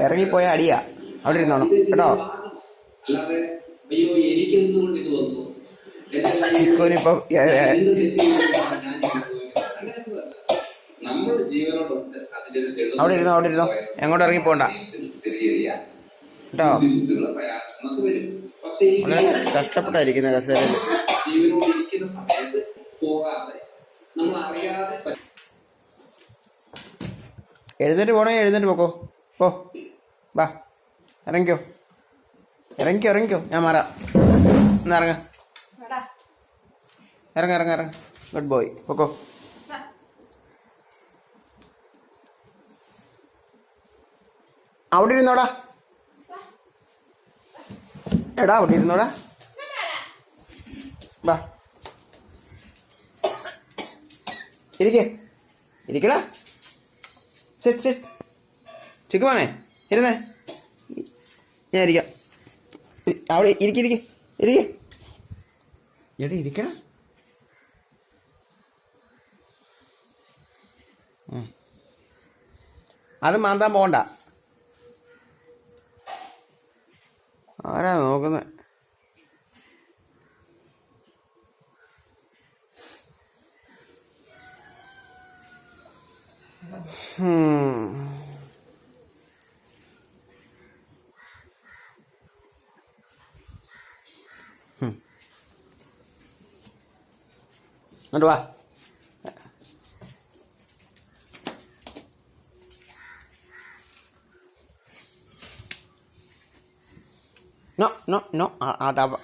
ഇറങ്ങിപ്പോയ അടിയാ. അവിടെ ഇരുന്നോണം. കേട്ടോ? ചിക്കുനിപ്പം അവിടെ ഇരുന്നോ അവിടെ ഇരുന്നോ. എങ്ങോട്ട് ഇറങ്ങി പോണ്ട. കേട്ടോ? വളരെ കഷ്ടപ്പെട്ടായിരിക്കുന്ന കസേരയിൽ. പറ്റ- എഴുന്നേറ്റ് പോണേ എഴുന്നേറ്റ് പോക്കോ. പോ. വാ ഇറങ്ങിക്കോ. ഇറങ്ങിക്കോ ഇറങ്ങിക്കോ. ഞാൻ മാറാം. എന്നാ ഇറങ്ങ. ഇറങ്ങ ഇറങ്ങ ഇറങ്ങ. ഗുഡ് ബോയ് പൊക്കോ. അവിടെ ഇരുന്നോടാ. എടാ അവിടെ ഇരുന്നോടാ. വാ ഇരിക്കേ. ഇരിക്കടാ. സെറ്റ് സെറ്റ് ചിക്കുമാണേ ഇരുന്നേ. ഞാൻ ഇരിക്കാം. അവിടെ ഇരിക്കിരിക്കെ ഇരിക്കെ എടാ ഇരിക്കണം. അത് മാന്താൻ പോകണ്ട ആരാ നോക്കുന്നത് അങ്ങോട്ട് വാ. No no no.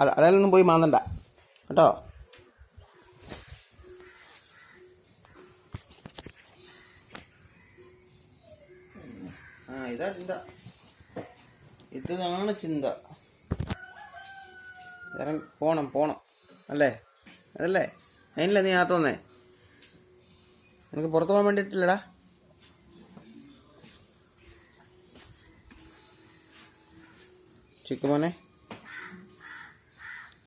അതിലൊന്നും പോയി മാന്തണ്ട. കേട്ടോ? ആ ഇതാ ചിന്ത. ഇതാണ് ചിന്ത. ഇറങ്ങി പോണം പോണം. അല്ലേ? അതല്ലേ? അതിനല്ലേ നീ ആത്തോന്നേ നിനക്ക് പുറത്തു പോകാൻ വേണ്ടിയിട്ടില്ലടാ. ചിക്കുമോനെ